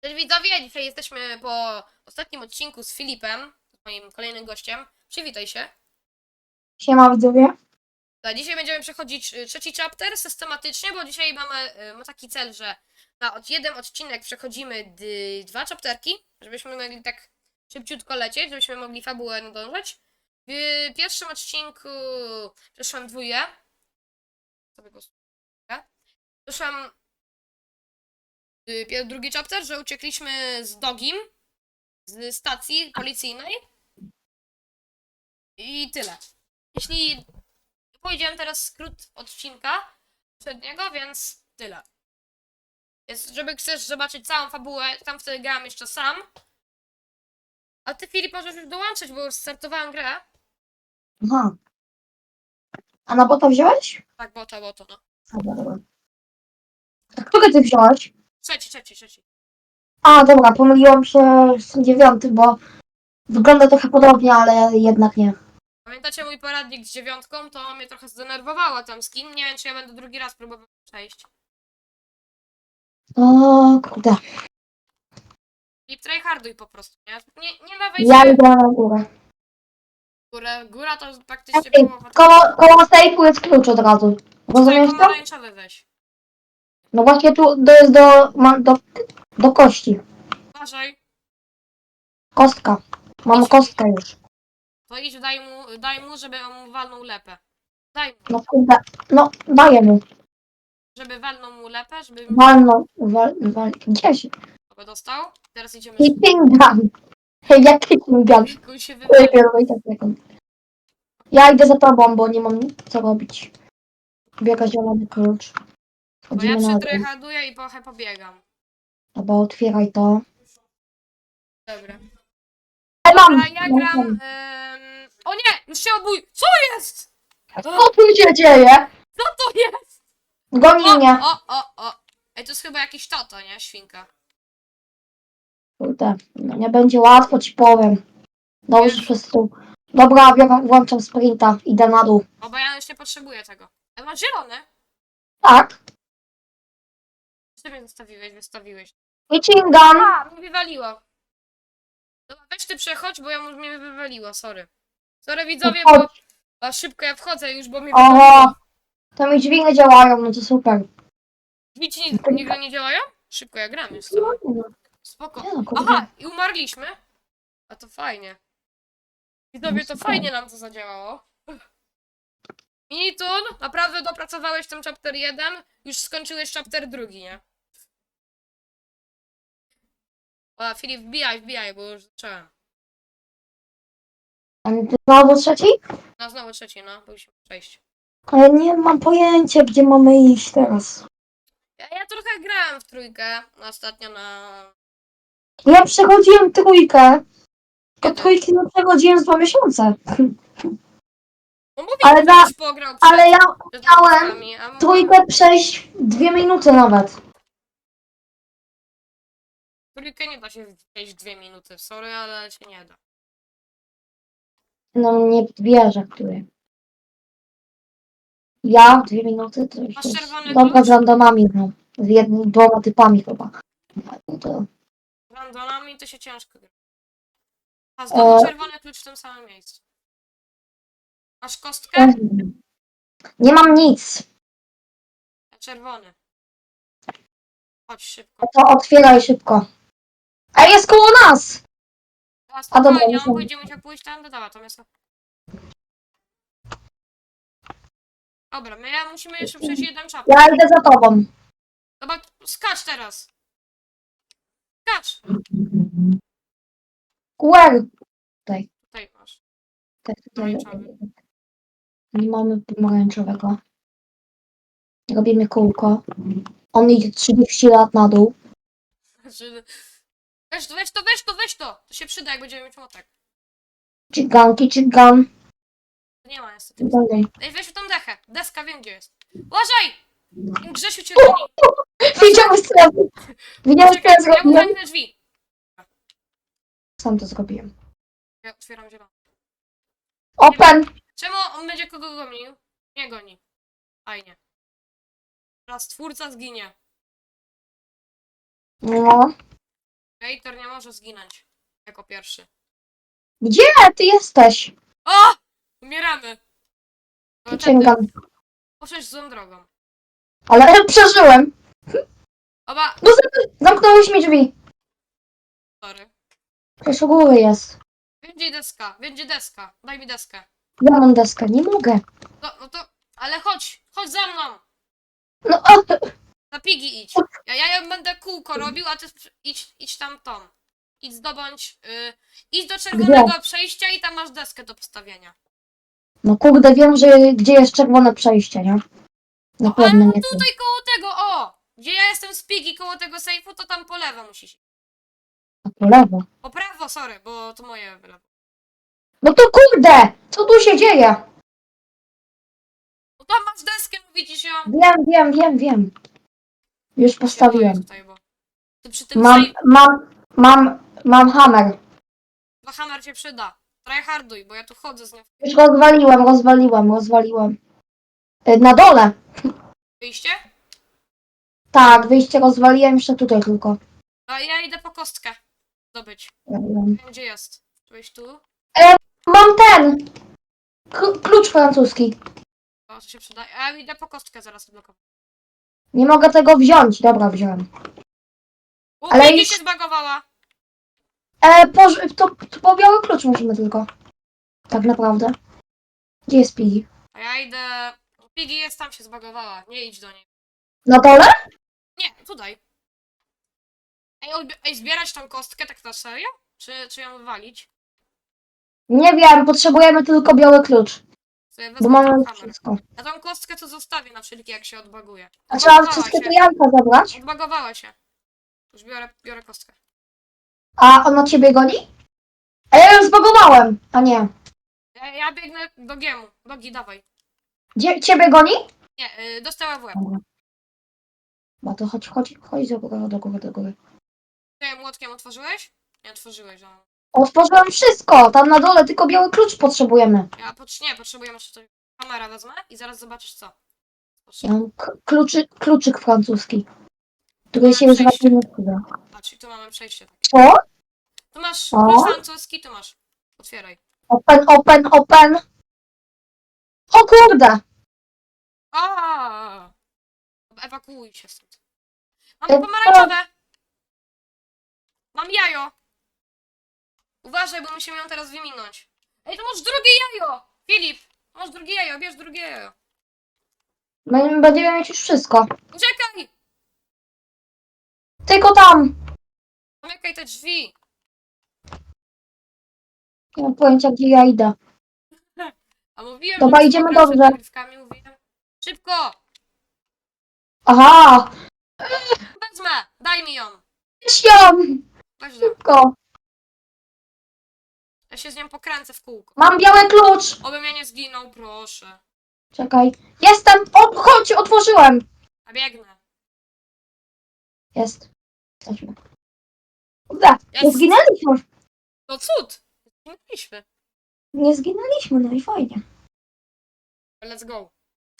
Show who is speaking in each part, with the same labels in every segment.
Speaker 1: Cześć widzowie, dzisiaj jesteśmy po ostatnim odcinku z Filipem, z moim kolejnym gościem. Przywitaj się.
Speaker 2: Siema widzowie.
Speaker 1: Dzisiaj będziemy przechodzić y, trzeci chapter systematycznie, bo dzisiaj mamy y, ma taki cel, że na od jeden odcinek przechodzimy d- dwa chapterki, żebyśmy mogli tak szybciutko lecieć, żebyśmy mogli fabułę nadążać. W pierwszym odcinku przeszłam dwóje. Sobie go Przeszłam pier- drugi chapter, że uciekliśmy z Dogim z stacji policyjnej. I tyle. Jeśli powiedziałem teraz skrót odcinka przedniego, więc tyle. Jest, żeby chcesz zobaczyć całą fabułę, tam wtedy grałem jeszcze sam. A ty Filip możesz już dołączyć, bo już startowałem grę.
Speaker 2: Aha. A na bota wziąłeś?
Speaker 1: Tak, bo to, bo to, no.
Speaker 2: Dobra, dobra. A który ty wziąłeś?
Speaker 1: Trzeci, trzeci, trzeci.
Speaker 2: A, dobra, pomyliłam się z tym dziewiątym, bo wygląda trochę podobnie, ale jednak nie.
Speaker 1: Pamiętacie mój poradnik z dziewiątką? To mnie trochę zdenerwowało tam skin. Nie wiem, czy ja będę drugi raz próbował przejść.
Speaker 2: O, kurde.
Speaker 1: Filip, tryharduj po prostu, nie? Nie, nie dawaj
Speaker 2: Ja
Speaker 1: sobie
Speaker 2: idę na górę.
Speaker 1: górę. Góra to praktycznie
Speaker 2: Ej,
Speaker 1: połowa.
Speaker 2: Koło, koło sejfu jest klucz od razu. Rozumiesz to?
Speaker 1: pomarańczowe weź.
Speaker 2: No właśnie tu to jest do, ma- do, do kości.
Speaker 1: Uważaj.
Speaker 2: Kostka. Mam kostkę już.
Speaker 1: To idź, daj mu, daj mu, żeby on mu walnął lepę. Daj mu,
Speaker 2: No kurde. No, daję mu.
Speaker 1: żeby walnął mu lepę, żeby
Speaker 2: Walno, wal, wal, gdzieś.
Speaker 1: go dostał. Teraz idziemy
Speaker 2: Kicking gun. Hej, jak kicking gun?
Speaker 1: Się
Speaker 2: 20 sekund. Ja idę za tobą, bo nie mam co robić. Biega zielony klucz.
Speaker 1: Bo ja
Speaker 2: Chodzimy na dół.
Speaker 1: przytryhaduję i trochę pobiegam.
Speaker 2: Dobra, otwieraj to.
Speaker 1: Dobra.
Speaker 2: Ale mam!
Speaker 1: Dobra, ja
Speaker 2: mam.
Speaker 1: gram... Ym... O nie! Już się obój... Co jest?
Speaker 2: Co tu się dzieje?
Speaker 1: Co to jest?
Speaker 2: Goni
Speaker 1: O,
Speaker 2: mnie.
Speaker 1: o, o, o. Ej, to jest chyba jakiś tato, nie? Świnka.
Speaker 2: Kurde, no nie będzie łatwo, ci powiem. Dobrze
Speaker 1: Wiesz.
Speaker 2: przez tu. Dobra, biorę, włączam sprinta. Idę na dół.
Speaker 1: O, bo ja już nie potrzebuję tego. Ej, masz zielony?
Speaker 2: Tak.
Speaker 1: Co mnie zostawiłeś, wystawiłeś?
Speaker 2: Gun.
Speaker 1: A, mnie wywaliło. Dobra, weź ty przechodź, bo ja mu mnie wywaliło, sorry. Sorry widzowie, bo...
Speaker 2: Chodź.
Speaker 1: A szybko ja wchodzę już, bo mnie wywaliło.
Speaker 2: Oho. To mi dźwignie działają, no to super.
Speaker 1: Drzwi ci nie- nigdy nie działają? Szybko ja gram już co? Spoko.
Speaker 2: Nie no, kurde.
Speaker 1: Aha, i umarliśmy? A to fajnie. Widzowie, to
Speaker 2: No,
Speaker 1: fajnie nam to zadziałało. Minitun, naprawdę dopracowałeś ten chapter 1, już skończyłeś chapter drugi, nie? O, Filip, wbijaj, wbijaj, bo już zacząłem.
Speaker 2: Znowu trzeci?
Speaker 1: No, znowu trzeci, no, bo musimy przejść.
Speaker 2: Ale nie mam pojęcia, gdzie mamy iść teraz.
Speaker 1: Ja, ja trochę grałem w trójkę ostatnio na...
Speaker 2: Ja przechodziłem trójkę.
Speaker 1: Kiedy?
Speaker 2: trójki nie przechodziłem z dwa miesiące.
Speaker 1: No mówię,
Speaker 2: Ale na-
Speaker 1: ktoś pograł przed,
Speaker 2: Ale ja
Speaker 1: przed
Speaker 2: miałem
Speaker 1: nowinami, a
Speaker 2: trójkę przejść w dwie minuty nawet.
Speaker 1: Trójkę nie da się przejść w dwie minuty, sorry, ale się nie da.
Speaker 2: No nie wierzę, który. Ja w dwie minuty to już
Speaker 1: Masz czerwony
Speaker 2: Dobra,
Speaker 1: klucz?
Speaker 2: z randomami, no. Z jednym, dwoma typami chyba. No to...
Speaker 1: To się ciężko gra. A znowu
Speaker 2: E.
Speaker 1: czerwony klucz w tym samym miejscu. Masz kostkę?
Speaker 2: Nie mam nic.
Speaker 1: Czerwony. Chodź szybko.
Speaker 2: To otwieraj szybko. A jest koło nas!
Speaker 1: A
Speaker 2: A dobra,
Speaker 1: spokojnie,
Speaker 2: już
Speaker 1: on musiał pójść tam do doła, tam jest... Dobra, my ja musimy jeszcze przejść jeden czap.
Speaker 2: Ja idę za tobą.
Speaker 1: Dobra, skacz teraz. Skacz!
Speaker 2: QR.
Speaker 1: Tutaj masz.
Speaker 2: Tak, tutaj.
Speaker 1: Pomarańczowy.
Speaker 2: Nie mamy pomarańczowego. Robimy kółko. On idzie 30 lat na dół.
Speaker 1: Znaczy... Weź to, weź to, weź to, weź to! To się przyda, jak będziemy mieć motek.
Speaker 2: Chigan, chigan.
Speaker 1: Nie ma niestety.
Speaker 2: Dalej.
Speaker 1: Ej, weź tą dechę. Deska, wiem gdzie jest. Uważaj! Grzesiu cię goni.
Speaker 2: Widziałeś co ja Widziałeś co
Speaker 1: Czekaj,
Speaker 2: ja
Speaker 1: ja
Speaker 2: zrobiłem?
Speaker 1: zamknę drzwi.
Speaker 2: Sam to zrobiłem.
Speaker 1: Ja otwieram zielony.
Speaker 2: Open!
Speaker 1: Czemu on będzie kogo gonił? Nie goni. Fajnie. Teraz twórca zginie.
Speaker 2: No.
Speaker 1: Creator nie może zginąć. Jako pierwszy.
Speaker 2: Gdzie ty jesteś?
Speaker 1: O! Umieramy. No.
Speaker 2: Sięgam.
Speaker 1: Poszłeś złą drogą.
Speaker 2: Ale przeżyłem.
Speaker 1: Oba,
Speaker 2: No zam- zamknąłeś mi drzwi.
Speaker 1: sorry.
Speaker 2: Przecież u góry jest.
Speaker 1: Będzie deska, będzie deska. Daj mi deskę.
Speaker 2: Ja mam deskę, nie mogę.
Speaker 1: No, no to, ale chodź, chodź za mną.
Speaker 2: No, a,
Speaker 1: Na pigi idź. Ja, ja ją będę kółko robił, a ty idź, idź tam tą. Idź zdobądź, y, idź do czerwonego przejścia i tam masz deskę do postawienia.
Speaker 2: no kurde, wiem, że gdzie jest czerwone przejście, nie? Na
Speaker 1: No,
Speaker 2: pewno
Speaker 1: ale
Speaker 2: nie tu.
Speaker 1: tutaj koło tego, o! Gdzie ja jestem z pigi koło tego sejfu, to tam po lewo musisz. iść.
Speaker 2: A po lewo.
Speaker 1: Po prawo, sorry, bo to moje lewo.
Speaker 2: No to kurde! Co tu się dzieje?
Speaker 1: No tam masz deskę, no widzisz ją?
Speaker 2: Wiem, wiem, wiem, wiem. Już postawiłem.
Speaker 1: Tutaj, bo ty przy tym
Speaker 2: Mam, mam, mam, mam hammer.
Speaker 1: no hammer się przyda. Tryharduj, bo ja tu chodzę z nią.
Speaker 2: Już rozwaliłem, rozwaliłem, rozwaliłem. Y, Na dole.
Speaker 1: Wyjście?
Speaker 2: Tak, wyjście rozwaliłem jeszcze tutaj tylko.
Speaker 1: A ja idę po kostkę. Zdobyć.
Speaker 2: Rozwaliłem.
Speaker 1: Wiem, gdzie jest. Wejść tu?
Speaker 2: Mam ten! Klucz francuski.
Speaker 1: To się przyda. A ja idę po kostkę zaraz odblokować.
Speaker 2: Nie mogę tego wziąć. Dobra, wziąłem. Ale
Speaker 1: Ale
Speaker 2: już-
Speaker 1: się zbagowała.
Speaker 2: E, po, to, to po biały klucz musimy tylko. Tak naprawdę. Gdzie jest Piggy?
Speaker 1: A ja idę... Piggy jest tam, się zbagowała. Nie idź do niej.
Speaker 2: Na dole?
Speaker 1: Nie, tutaj. Ej, odbi- Ej zbierać tą kostkę tak na serio? Czy, czy ją wywalić?
Speaker 2: Nie wiem, potrzebujemy tylko biały klucz. Bo
Speaker 1: wezmę hammer.
Speaker 2: wszystko.
Speaker 1: A tą kostkę to zostawię na wszelki, jak się odbaguje.
Speaker 2: A trzeba
Speaker 1: Odbagowała
Speaker 2: wszystkie
Speaker 1: się.
Speaker 2: te jajka zabrać?
Speaker 1: Odbagowała się. Już biorę, biorę kostkę.
Speaker 2: A ona ciebie goni? A ja ją zbagowałem. A nie.
Speaker 1: Ja, ja biegnę do giemu. Dogi, dawaj.
Speaker 2: Gdzie, ciebie goni?
Speaker 1: Nie, y, dostała w łeb.
Speaker 2: No to chodź, chodź, chodź do góry, do góry, do góry.
Speaker 1: Ty młotkiem otworzyłeś? Nie otworzyłeś, no.
Speaker 2: Otworzyłem wszystko, tam na dole, tylko biały klucz potrzebujemy.
Speaker 1: Ja potrz- nie, potrzebuję jeszcze coś. Kamera wezmę i zaraz zobaczysz co.
Speaker 2: Ja
Speaker 1: Potrzebuję.
Speaker 2: mam k- kluczy, kluczyk francuski, który się już
Speaker 1: przejście.
Speaker 2: raczej nie przyda.
Speaker 1: Patrz, i tu mamy przejście.
Speaker 2: Co?
Speaker 1: Tu masz
Speaker 2: O.
Speaker 1: klucz francuski, tu masz. Otwieraj.
Speaker 2: Open, open, open. O kurde!
Speaker 1: A! Ewakuuj się stąd. Mam
Speaker 2: E,
Speaker 1: pomarańczowe! Mam jajo! Uważaj, bo musimy ją teraz wyminąć. Ej, to masz drugie jajo! Filip! Masz drugie jajo, bierz drugie jajo.
Speaker 2: Będziemy będziemy mieć już wszystko.
Speaker 1: Uciekaj!
Speaker 2: Tylko tam.
Speaker 1: Zamykaj te drzwi.
Speaker 2: Nie mam pojęcia, gdzie ja idę.
Speaker 1: A mówiłem,
Speaker 2: Dobra,
Speaker 1: że
Speaker 2: idziemy
Speaker 1: przed
Speaker 2: dobrze.
Speaker 1: mówiłem. Szybko!
Speaker 2: Aha!
Speaker 1: Wezmę! Daj mi ją!
Speaker 2: Weź ją. Szybko!
Speaker 1: Ja się z nią pokręcę w kółko.
Speaker 2: Mam biały klucz!
Speaker 1: Obym ja nie zginął, proszę.
Speaker 2: Czekaj. Jestem! O, chodź, otworzyłem!
Speaker 1: A biegnę.
Speaker 2: Jest. Jesteśmy. Dobra, nie
Speaker 1: Jest.
Speaker 2: zginęliśmy.
Speaker 1: No cud! Zginęliśmy.
Speaker 2: Nie zginęliśmy, no i fajnie.
Speaker 1: Let's go.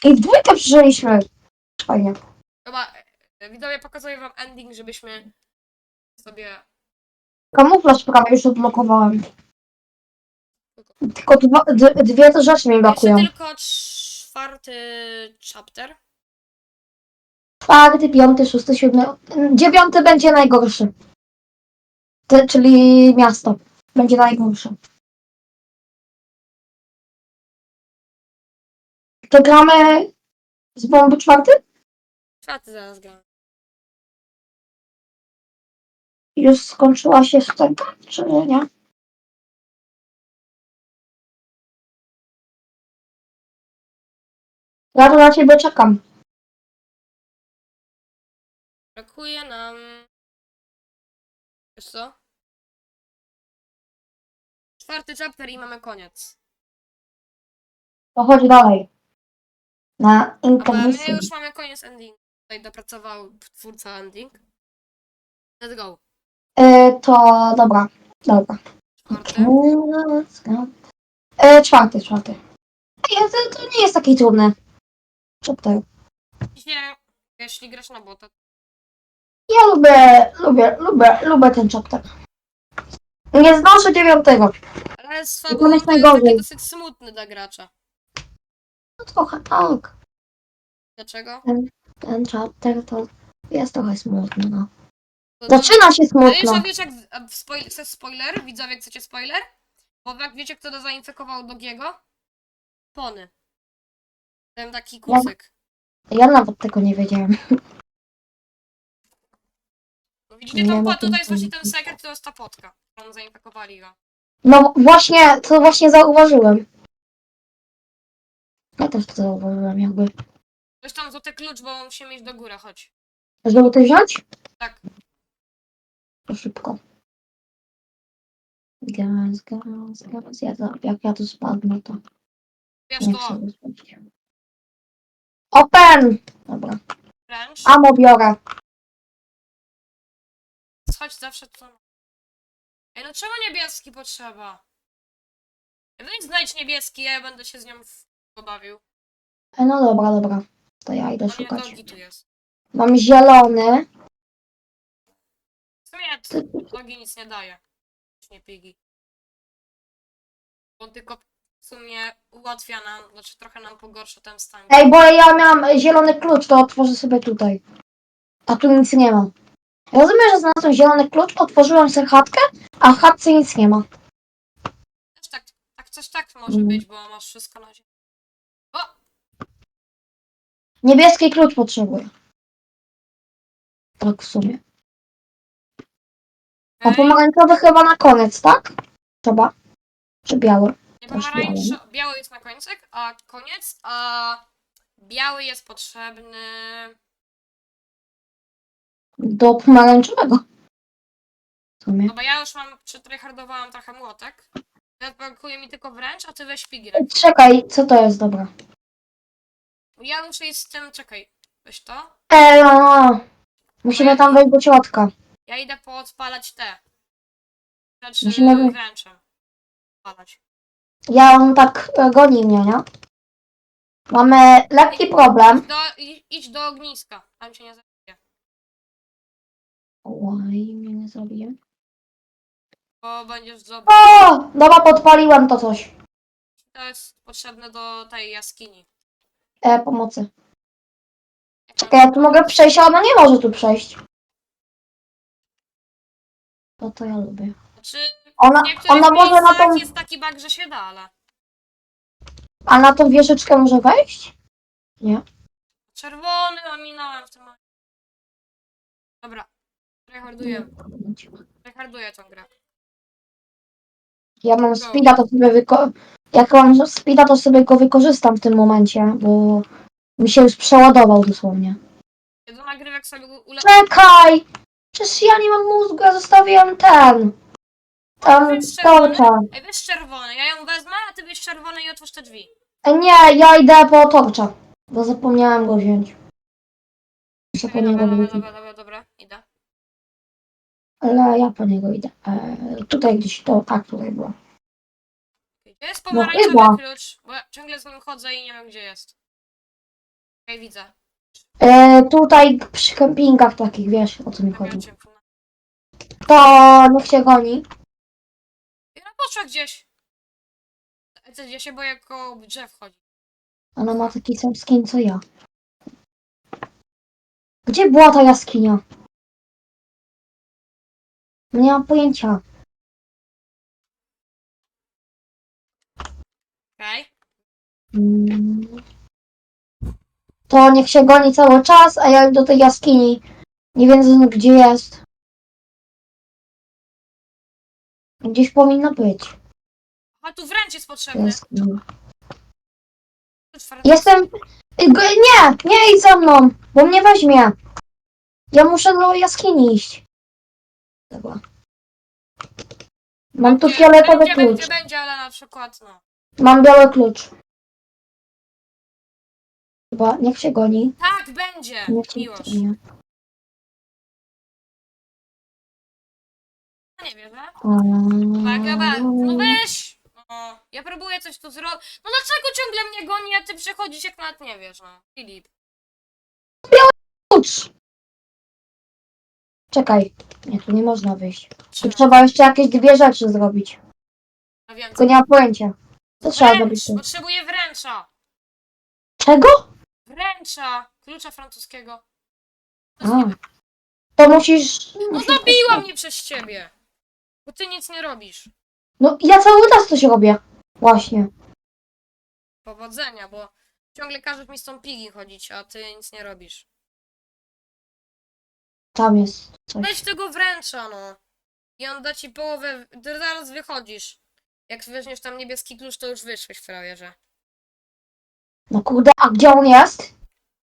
Speaker 2: I w dwójkę przeżyliśmy. Fajnie.
Speaker 1: Chyba e, widzowie pokazuję wam ending, żebyśmy sobie.
Speaker 2: Kamuflaż prawie już odblokowałem. Tylko dwa, d- dwie te rzeczy mi
Speaker 1: Jeszcze
Speaker 2: brakują.
Speaker 1: tylko czwarty chapter.
Speaker 2: Czwarty, piąty, szósty, siódmy. Dziewiąty będzie najgorszy. Te, czyli miasto. Będzie najgorsze. To gramy z bomby czwarty?
Speaker 1: Czwarty zaraz gram.
Speaker 2: Już skończyła się szczęka, czy nie? Ja tu na ciebie czekam.
Speaker 1: Brakuje nam. Wiesz co? Czwarty chapter i mamy koniec.
Speaker 2: To chodź dalej. Na
Speaker 1: Dobra, my
Speaker 2: intermisję.
Speaker 1: już mamy koniec ending. Tutaj dopracował twórca ending. Let's go.
Speaker 2: E, to dobra. Dobra.
Speaker 1: Czwarty.
Speaker 2: E, czwarty, czwarty. Ej, to, to nie jest taki trudny.
Speaker 1: Dzisiaj, jeśli grasz na bota,
Speaker 2: Ja lubię, lubię, lubię, lubię ten chapter. Nie znoszę dziewiątego.
Speaker 1: Ale z
Speaker 2: on jest
Speaker 1: fabułą to jest
Speaker 2: najgorzej.
Speaker 1: taki dosyć smutny dla gracza.
Speaker 2: No trochę tak.
Speaker 1: Dlaczego?
Speaker 2: Ten chapter to jest trochę smutny, no.
Speaker 1: To- to-
Speaker 2: Zaczyna się
Speaker 1: Ale już
Speaker 2: smutno.
Speaker 1: wiecie, jak a w spoil chcesz spoiler? Widzowie, chcecie spoiler? Bo jak wiecie, kto to zainfekował Dogiego? Pony. Ten taki kucyk.
Speaker 2: Ja nawet tego nie wiedziałem.
Speaker 1: No Widzicie,
Speaker 2: Nie
Speaker 1: tą,
Speaker 2: ma
Speaker 1: po- tutaj jest właśnie ten sekret, to jest ta potka. którą zainfekowali go.
Speaker 2: No właśnie, to właśnie zauważyłem. Ja też to zauważyłem, jakby.
Speaker 1: Weź tam złoty klucz, bo musimy iść do góry, chodź.
Speaker 2: Żeby to wziąć?
Speaker 1: Tak.
Speaker 2: To szybko. Gaz, gaz, gaz. Ja to, jak ja tu spadnę, to
Speaker 1: Wiesz
Speaker 2: nie
Speaker 1: to,
Speaker 2: chcę. Open! Dobra.
Speaker 1: wręcz.
Speaker 2: Amo biorę.
Speaker 1: Chodź zawsze tu. Ej, no czemu niebieski potrzeba? Weź znajdź niebieski, ja będę się z nią w- pobawił.
Speaker 2: E, no dobra, dobra. To ja idę
Speaker 1: Bo
Speaker 2: szukać.
Speaker 1: Dogi tu jest.
Speaker 2: Mam zielony.
Speaker 1: W sumie t- Dogi nic nie daje. Nie pigi. On tylko w sumie ułatwia nam, znaczy trochę nam pogorsza ten stan.
Speaker 2: Ej, bo ja miałam zielony klucz, to otworzę sobie tutaj. A tu nic nie ma. Rozumiem, że znalazłem zielony klucz, otworzyłem sobie chatkę, a w chatce nic nie ma.
Speaker 1: Też tak, tak coś tak może
Speaker 2: Mhm.
Speaker 1: być, bo masz wszystko na ziemi. O!
Speaker 2: Niebieski klucz potrzebuję. Tak w sumie. A
Speaker 1: Okej.
Speaker 2: pomarańczowy chyba na koniec, tak? Trzeba. Czy biały?
Speaker 1: Nie pomarańczo... Biały jest na końcek, a koniec, a biały jest potrzebny.
Speaker 2: Do pomarańczowego. W sumie.
Speaker 1: No bo ja już mam, przetryhardowałam trochę młotek. Teraz brakuje mi tylko wręcz, a ty weź chwilę.
Speaker 2: Czekaj, co to jest, dobra.
Speaker 1: Ja muszę iść z tym, czekaj, weź to.
Speaker 2: Ej, no. Musimy tam wejść do środka.
Speaker 1: Ja idę poodpalać te. Rzeczy
Speaker 2: Musimy
Speaker 1: wręczem. Odpalać.
Speaker 2: Ja on tak e, goni mnie, nie? Mamy lekki problem.
Speaker 1: Do, i- idź do ogniska, tam się nie zabije.
Speaker 2: Oj, mnie nie zabije.
Speaker 1: Bo będziesz zobacz.
Speaker 2: O! Dobra, podpaliłem to coś.
Speaker 1: To jest potrzebne do tej jaskini.
Speaker 2: E, pomocy. Czekaj, ja tu mogę przejść, a ona nie może tu przejść. To to ja lubię.
Speaker 1: Znaczy,
Speaker 2: Ona,
Speaker 1: w niektórych
Speaker 2: ona może na
Speaker 1: miejscach
Speaker 2: tą,
Speaker 1: jest taki bug, że się da, ale
Speaker 2: a na tą wieżyczkę może wejść?
Speaker 1: czerwony ominąłem w tym momencie. Dobra, tryharduję, tryharduję tą grę.
Speaker 2: Ja mam speeda, to sobie wyko... Jak mam speeda, to sobie go wykorzystam w tym momencie, bo mi się już przeładował dosłownie.
Speaker 1: Ja do nagrywek sobie.
Speaker 2: Czekaj! Przecież ja nie mam mózgu, ja zostawiłem ten. Tam
Speaker 1: Weź czerwony.
Speaker 2: torcza.
Speaker 1: Ej, weź czerwony, ja ją wezmę, a ty weź czerwony i otwórz te drzwi.
Speaker 2: E, Nie, ja idę po torcza, bo zapomniałem go wziąć. Muszę po
Speaker 1: Ej,
Speaker 2: niego
Speaker 1: dobra, dobra,
Speaker 2: wrócić.
Speaker 1: dobra, dobra, dobra, idę.
Speaker 2: Ale ja po niego idę. E, tutaj gdzieś to, tak, tutaj było.
Speaker 1: Gdzie jest
Speaker 2: No
Speaker 1: pomarańczowy
Speaker 2: chyba.
Speaker 1: klucz? Bo ja ciągle z nim chodzę i nie wiem gdzie jest. Okej, widzę.
Speaker 2: E, tutaj przy kempingach takich, wiesz o co mi chodzi.
Speaker 1: Namiocie.
Speaker 2: To niech się goni.
Speaker 1: Poszła gdzieś. Co, Ja się boję koło drzew chodzi.
Speaker 2: Ona ma taki sam skin co ja. Gdzie była ta jaskinia? Nie mam pojęcia.
Speaker 1: Okej?
Speaker 2: Mm. To niech się goni cały czas, a ja do tej jaskini. Nie wiem gdzie jest. Gdzieś powinno być.
Speaker 1: A tu wręcz jest potrzebny. Klucz far-
Speaker 2: Jestem. y, go- Nie, nie idź za mną, bo mnie weźmie. Ja muszę do jaskini iść. Dobra. Mam tu fioletowy
Speaker 1: będzie,
Speaker 2: klucz.
Speaker 1: Będzie, będzie, ale na przykład no.
Speaker 2: Mam biały klucz. Chyba, niech się goni.
Speaker 1: Tak, będzie!
Speaker 2: Niech się
Speaker 1: Miłość.
Speaker 2: goni.
Speaker 1: Nie wiem, że?
Speaker 2: Mm.
Speaker 1: Uwaga, uwaga. No weź! No, ja próbuję coś tu zrobić. No dlaczego ciągle mnie goni, a ty przechodzisz jak nawet nie wiesz, no. Filip.
Speaker 2: Czekaj. Nie, tu nie można wyjść. Tu
Speaker 1: Trzeba.
Speaker 2: trzeba jeszcze jakieś dwie rzeczy zrobić.
Speaker 1: No wiem,
Speaker 2: Tylko nie mam pojęcia. Co trzeba zrobić?
Speaker 1: Potrzebuję wręcza!
Speaker 2: Czego?
Speaker 1: Wręcza! Klucza francuskiego. To
Speaker 2: A. To musisz...
Speaker 1: No
Speaker 2: musisz
Speaker 1: zabiła mnie przez ciebie! Bo ty nic nie robisz.
Speaker 2: No ja cały czas coś robię. Właśnie.
Speaker 1: Powodzenia, bo ciągle każesz mi z tą pigi chodzić, a ty nic nie robisz.
Speaker 2: Tam jest coś.
Speaker 1: Weź tego wręcza, no. I on da ci połowę. ty Zaraz wychodzisz. Jak weźmiesz tam niebieski klucz, to już wyszłeś w frajerze.
Speaker 2: No kurde, a gdzie on jest?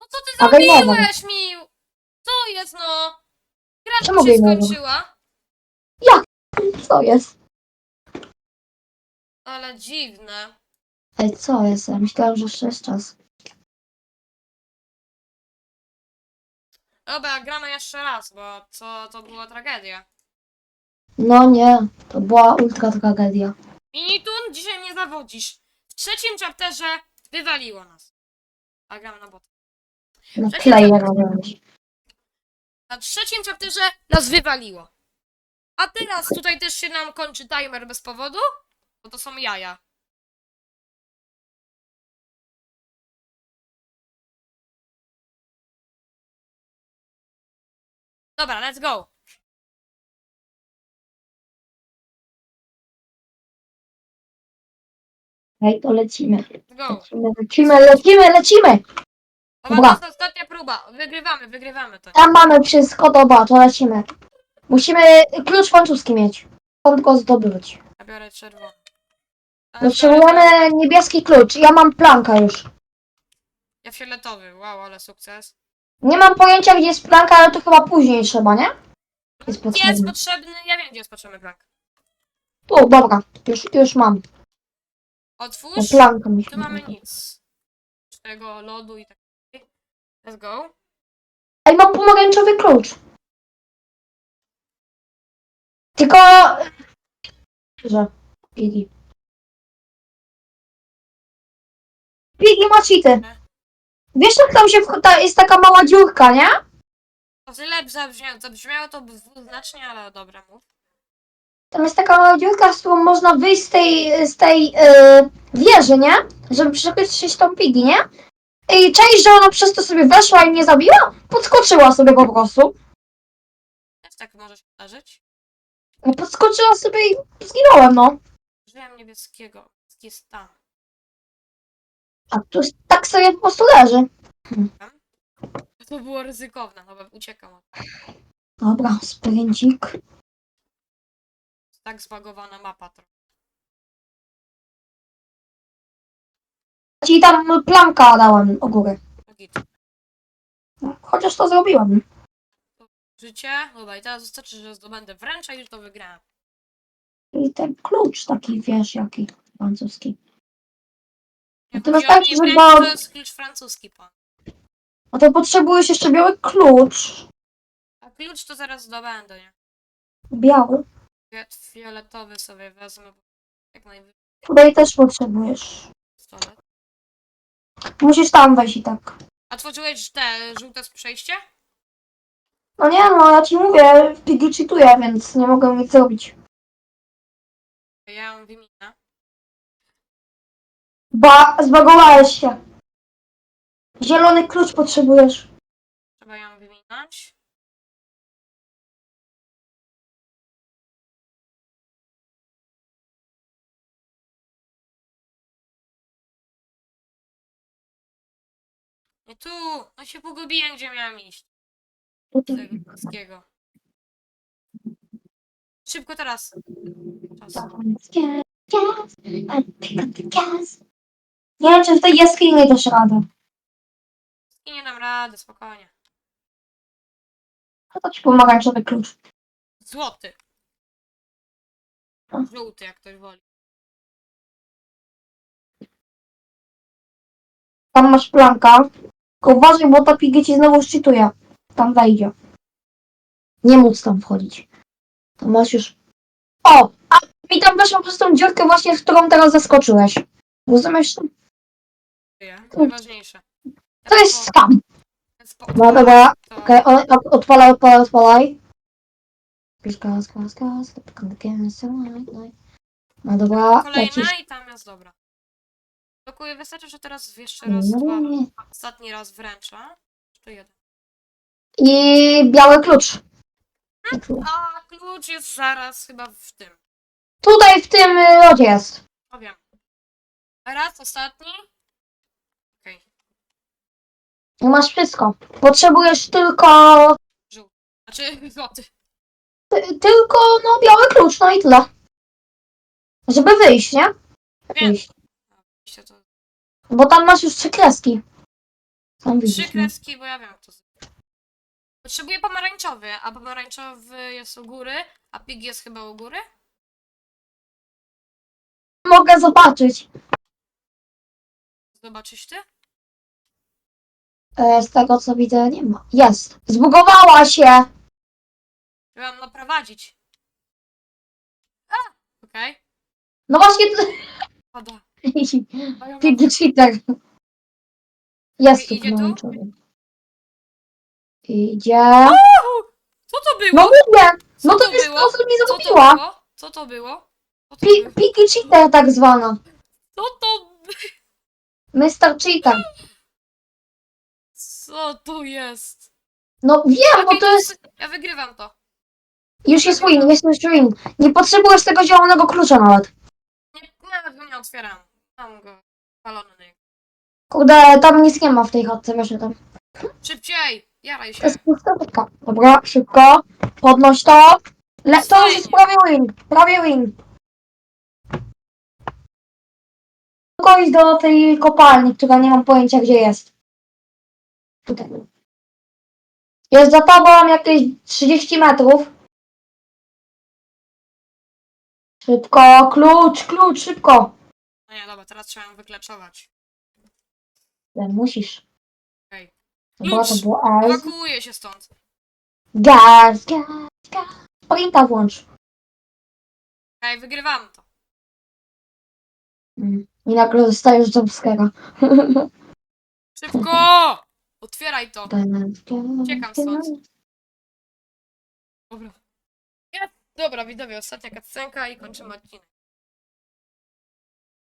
Speaker 1: No co ty zrobiłeś mi? Co jest, no? Gra
Speaker 2: Czemu
Speaker 1: się skończyła.
Speaker 2: Co jest?
Speaker 1: Ale dziwne.
Speaker 2: Ej, co jest? Ja myślałem, że jeszcze jest czas.
Speaker 1: Dobra, gramy jeszcze raz, bo to, to była tragedia.
Speaker 2: No nie, to była ultra tragedia.
Speaker 1: Minitun, dzisiaj mnie zawodzisz. W trzecim chapterze wywaliło nas. A gramy na bot.
Speaker 2: No
Speaker 1: Przecież. Na trzecim chapterze nas wywaliło. A teraz tutaj też się nam kończy timer bez powodu? Bo to są jaja. Dobra, let's go.
Speaker 2: Ej, to lecimy.
Speaker 1: Go.
Speaker 2: Lecimy, lecimy, lecimy, lecimy!
Speaker 1: Dobra,
Speaker 2: Dobra.
Speaker 1: to jest ostatnia próba. Wygrywamy, wygrywamy to.
Speaker 2: Tam mamy wszystko, dobra, to lecimy. Musimy klucz francuski mieć. Skąd go zdobyć?
Speaker 1: Ja biorę czerwony. A,
Speaker 2: Potrzebujemy niebieski klucz. Ja mam planka już.
Speaker 1: Ja fioletowy, wow, ale sukces.
Speaker 2: Nie mam pojęcia, gdzie jest planka, ale to chyba później trzeba, nie? Jest
Speaker 1: Jest
Speaker 2: potrzebny.
Speaker 1: potrzebny, ja wiem gdzie jest potrzebny plank.
Speaker 2: Tu, dobra, już, już mam. No,
Speaker 1: Otwórz,
Speaker 2: planka
Speaker 1: tu mamy nic. Z tego lodu i tak dalej. Let's go.
Speaker 2: Ej, mam pomarańczowy klucz. Tylko... Że... Pigi. Pigi ma cheaty. Wiesz, jak tam się... wch- Ta, jest taka mała dziurka, nie?
Speaker 1: To źle zabrzmiało, zabrzmiało to dwuznacznie, ale dobra, mów.
Speaker 2: Tam jest taka mała dziurka, z którą można wyjść z tej, z tej yy, wieży, nie? Żeby przekroczyć tą pigi, nie? I część, że ona przez to sobie weszła i mnie zabiła, podskoczyła sobie po prostu.
Speaker 1: Też tak może się zdarzyć.
Speaker 2: No, Podskoczyła sobie i zginąłem, no.
Speaker 1: Użyłem niebieskiego. Niebieski jest tam.
Speaker 2: A tu jest- tak sobie po prostu leży.
Speaker 1: To było ryzykowne, no bo uciekam.
Speaker 2: Dobra, sprincik.
Speaker 1: Tak zbagowana mapa trochę.
Speaker 2: Ci tam planka dałem.
Speaker 1: No git.
Speaker 2: No, Chociaż to zrobiłem.
Speaker 1: Życie? Dobra, i teraz wystarczy, że zdobędę wręcza i już to wygrałem.
Speaker 2: I ten klucz taki, wiesz, jaki francuski.
Speaker 1: Jak
Speaker 2: to wystarczy, że
Speaker 1: wręcz,
Speaker 2: dał-
Speaker 1: to jest klucz francuski pan.
Speaker 2: No to potrzebujesz jeszcze biały klucz.
Speaker 1: A klucz to zaraz zdobędę, nie?
Speaker 2: Biały.
Speaker 1: Fiat fioletowy sobie wezmę, bo jak najwyżej
Speaker 2: Tutaj też potrzebujesz.
Speaker 1: pistolet.
Speaker 2: Musisz tam wejść i tak.
Speaker 1: A tworzyłeś te żółte przejście?
Speaker 2: No nie, no ja ci mówię, Piggy cheatuje, więc nie mogę nic zrobić.
Speaker 1: Ja ją wyminę.
Speaker 2: Ba, zbagowałeś się. Zielony klucz potrzebujesz.
Speaker 1: Trzeba ją wyminąć. Nie tu! No się pogubiłem, gdzie miałem iść. Wszystkiego. Szybko teraz. Czas.
Speaker 2: Nie wiem, czy w tej jaskini też radę.
Speaker 1: I nie dam rady, spokojnie.
Speaker 2: A to ci pomarańczowy klucz.
Speaker 1: Złoty. Żółty, jak ktoś woli.
Speaker 2: Tam masz planka. Tylko uważaj, bo ta Piggy ci znowu szczytuje. Tam wejdzie. Nie móc tam wchodzić. To masz już... O! A mi tam weszło przez tą dziurkę właśnie, w którą teraz zaskoczyłeś. Rozumiesz? Tu.
Speaker 1: Najważniejsze.
Speaker 2: To jest skam.
Speaker 1: Spo-
Speaker 2: No dobra, okej, o- o- odpalaj, odpalaj, odpalaj. Gaz, gaz, gaz. No dobra, lecisz.
Speaker 1: Kolejna i tam jest dobra. Blokuję, wystarczy, że teraz jeszcze raz, dwa.
Speaker 2: No.
Speaker 1: Ostatni raz wręczę. Jeszcze jeden.
Speaker 2: I biały klucz.
Speaker 1: A klucz jest zaraz chyba w tym.
Speaker 2: Tutaj w tym y, lodzie jest.
Speaker 1: O wiem. Raz, ostatni. Okej.
Speaker 2: Masz wszystko. Potrzebujesz tylko
Speaker 1: Znaczy, złoty.
Speaker 2: ty, tylko no biały klucz, no i tyle. Żeby wyjść, nie?
Speaker 1: Wiem.
Speaker 2: Wyjść.
Speaker 1: Oczywiście to
Speaker 2: Bo tam masz już trzy kreski. Sam
Speaker 1: trzy
Speaker 2: nie?
Speaker 1: kreski, bo ja wiem jak to zrobić. Potrzebuję pomarańczowy, a pomarańczowy jest u góry, a pig jest chyba u góry.
Speaker 2: Mogę zobaczyć.
Speaker 1: Zobaczysz ty?
Speaker 2: E, z tego co widzę nie ma. Jest. Zbugowała się.
Speaker 1: Trzeba naprowadzić. A! Okej.
Speaker 2: No właśnie.
Speaker 1: Pada. Mają
Speaker 2: Piggy cheater. Jest tu
Speaker 1: Idzie tu?
Speaker 2: pomarańczowy. Idzie.
Speaker 1: Co to było?
Speaker 2: No mówię.
Speaker 1: Co
Speaker 2: No to
Speaker 1: to
Speaker 2: jest
Speaker 1: było?
Speaker 2: co mi
Speaker 1: Co to
Speaker 2: zrobiła.
Speaker 1: było? Co to było? Co to
Speaker 2: Pi-
Speaker 1: było?
Speaker 2: Piggy cheater tak zwana.
Speaker 1: Co to
Speaker 2: Mr. Cheater.
Speaker 1: Co to jest?
Speaker 2: No wiem, bo to jest.
Speaker 1: Ja wygrywam to.
Speaker 2: Już jest win, jest już win. Nie potrzebujesz tego zielonego klucza nawet.
Speaker 1: Nie, nawet go nie otwieram. Mam go palony.
Speaker 2: Kurde, tam nic nie ma w tej chatce, wiesz, że tam.
Speaker 1: Szybciej! Jaraj
Speaker 2: To
Speaker 1: się.
Speaker 2: jest. Dobra, szybko. Podnoś to. Le to już jest prawie win. Prawie win. Tylko iść do tej kopalni, która nie mam pojęcia gdzie jest. Tutaj. Jest za tobą jakieś 30 metrów. Szybko, klucz, klucz, szybko.
Speaker 1: No nie, dobra, teraz trzeba ją wykleczować.
Speaker 2: Ale musisz. Dobra, to
Speaker 1: Klucz.
Speaker 2: było S.
Speaker 1: Ewakuuję się stąd.
Speaker 2: Gaz, gaz, gaz. Sprinta włącz.
Speaker 1: Okej, wygrywam to.
Speaker 2: Mm. I nagle dostajesz jumpscare'a.
Speaker 1: Szybko! Otwieraj to.
Speaker 2: Uciekam
Speaker 1: stąd. Dobra. Jest! Dobra, widzowie, ostatnia cutscenka i kończymy odcinek.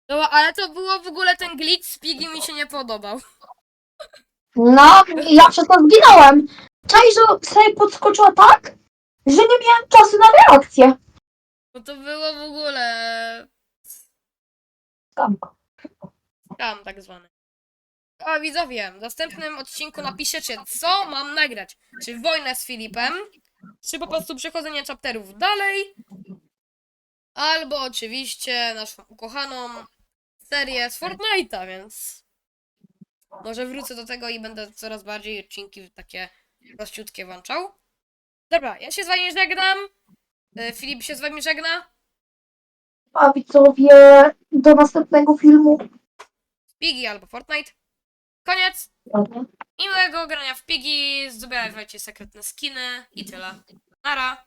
Speaker 1: Dobra, ale to było w ogóle ten glitch z Piggy mi się nie podobał.
Speaker 2: No, ja przez to zginąłem. Czaiż sobie podskoczyła tak, że nie miałem czasu na reakcję.
Speaker 1: Bo to było w ogóle...
Speaker 2: Skamka.
Speaker 1: Tam tak zwany. A widzowie, w następnym odcinku napiszecie, co mam nagrać. Czy wojnę z Filipem, czy po prostu przechodzenie chapterów dalej, albo oczywiście naszą ukochaną serię z Fortnite'a, więc może wrócę do tego i będę coraz bardziej odcinki takie prościutkie włączał. Dobra, ja się z wami żegnam. E, Filip się z wami żegna.
Speaker 2: A widzowie, do następnego filmu.
Speaker 1: Piggy albo Fortnite. Koniec. Miłego grania w Piggy, zdobywajcie sekretne skiny i tyle. Nara.